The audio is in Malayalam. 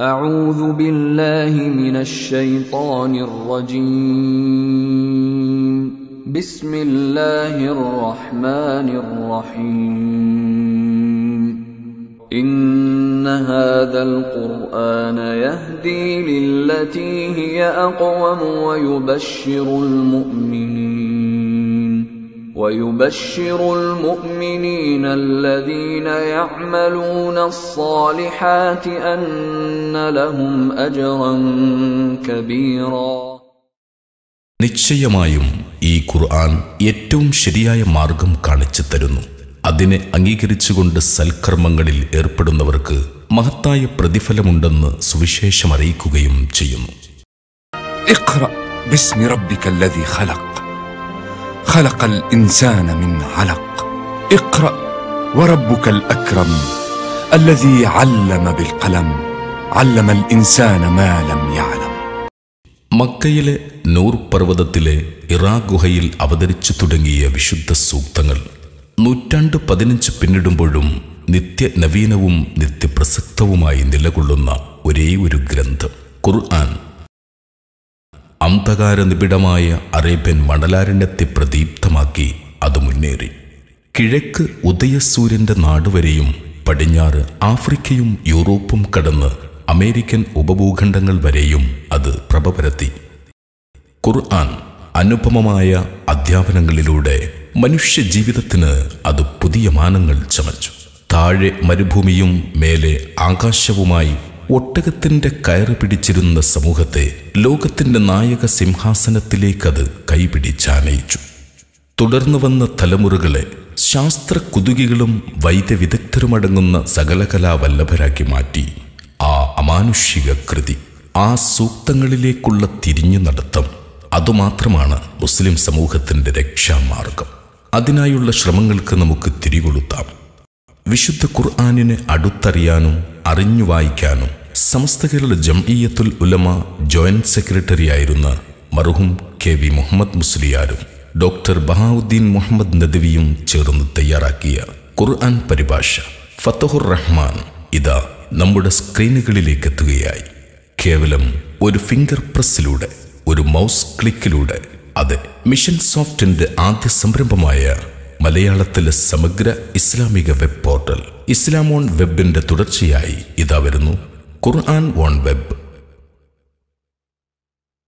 أعوذ بالله من الشيطان الرجيم. بسم الله الرحمن الرحيم. إن هذا القرآن يهدي للتي هي أقوم ويبشر المؤمنين. ويبشر المؤمنين الذين يعملون الصالحات أن لهم أجرا كبيرا നിശ്ചയമായും ഈ ഖുർആൻ ഏറ്റവും ശരിയായ മാർഗം കാണിച്ചു തരുന്നു അതിനെ അംഗീകരിച്ചുകൊണ്ട് സൽക്കർമ്മങ്ങളിൽ ഏർപ്പെടുന്നവർക്ക് മഹത്തായ പ്രതിഫലമുണ്ടെന്ന് സുവിശേഷം അറിയിക്കുകയും ചെയ്യുന്നു خلق خلق الإنسان من علق اقرأ وربك الأكرم الذي علم بالقلم علم الإنسان ما لم يعلم മക്കയിലെ നൂർ പർവ്വതത്തിലെ ഇറാ ഗുഹയിൽ അവതരിച്ചു തുടങ്ങിയ വിശുദ്ധ സൂക്തങ്ങൾ നൂറ്റാണ്ട് പതിനഞ്ച് പിന്നിടുമ്പോഴും നിത്യ നവീനവും നിത്യപ്രസക്തവുമായി നിലകൊള്ളുന്ന ഒരേ ഒരു ഗ്രന്ഥം ഖുർആൻ അന്ധകാര നിബിഡമായ അറേബ്യൻ മണലാരണ്യത്തെ പ്രദീപ്തമാക്കി അത് മുന്നേറി. കിഴക്ക് ഉദയസൂര്യന്റെ നാടുവരെയും പടിഞ്ഞാറ് ആഫ്രിക്കയും യൂറോപ്പും കടന്ന് അമേരിക്കൻ ഉപഭൂഖണ്ഡങ്ങൾ വരെയും അത് പ്രഭ പരത്തി ഖുർആൻ അനുപമമായ അധ്യാപനങ്ങളിലൂടെ മനുഷ്യ ജീവിതത്തിന് അത് പുതിയ മാനങ്ങൾ ചമച്ചു. താഴെ മരുഭൂമിയും മേലെ ആകാശവുമായി ഒട്ടകത്തിന്റെ കയറ് പിടിച്ചിരുന്ന സമൂഹത്തെ ലോകത്തിന്റെ നായക സിംഹാസനത്തിലേക്കത് കൈപിടിച്ചാനയിച്ചു തുടർന്നു വന്ന തലമുറകളെ ശാസ്ത്ര കുതുകികളും വൈദ്യവിദഗ്ധരുമടങ്ങുന്ന സകലകലാവല്ലഭരാക്കി മാറ്റി. ആ അമാനുഷിക കൃതി ആ സൂക്തങ്ങളിലേക്കുള്ള തിരിഞ്ഞു നടത്തം അതുമാത്രമാണ് മുസ്ലിം സമൂഹത്തിന്റെ രക്ഷാമാർഗം. അതിനായുള്ള ശ്രമങ്ങൾക്ക് നമുക്ക് തിരികൊളുത്താം. വിശുദ്ധ ഖുർആാനിനെ അടുത്തറിയാനും അറിഞ്ഞു വായിക്കാനും സമസ്ത കേരള ജംഇയ്യത്തുൽ ഉലമ ജോയിന്റ് സെക്രട്ടറിയായിരുന്ന മറുഹും കെ വി മുഹമ്മദ് മുസ്ലിയാരും ഡോക്ടർ ബഹാവുദ്ദീൻ മുഹമ്മദ് നദവിയും ചേർന്ന് തയ്യാറാക്കിയ ഖുർആൻ പരിഭാഷ ഫത്തഹുർ റഹ്മാൻ ഇതാ നമ്മുടെ സ്ക്രീനുകളിലേക്ക് എത്തുകയായി. കേവലം ഒരു ഫിംഗർ പ്രസ്സിലൂടെ ഒരു മൗസ് ക്ലിക്കിലൂടെ അതെ മിഷൻ സോഫ്റ്റിന്റെ ആദ്യ സംരംഭമായ മലയാളത്തിലെ സമഗ്ര ഇസ്ലാമിക വെബ് പോർട്ടൽ ഇസ്ലാം ഓൺ വെബിന്റെ തുടർച്ചയായി ഇതാ വരുന്നു. Quran on web.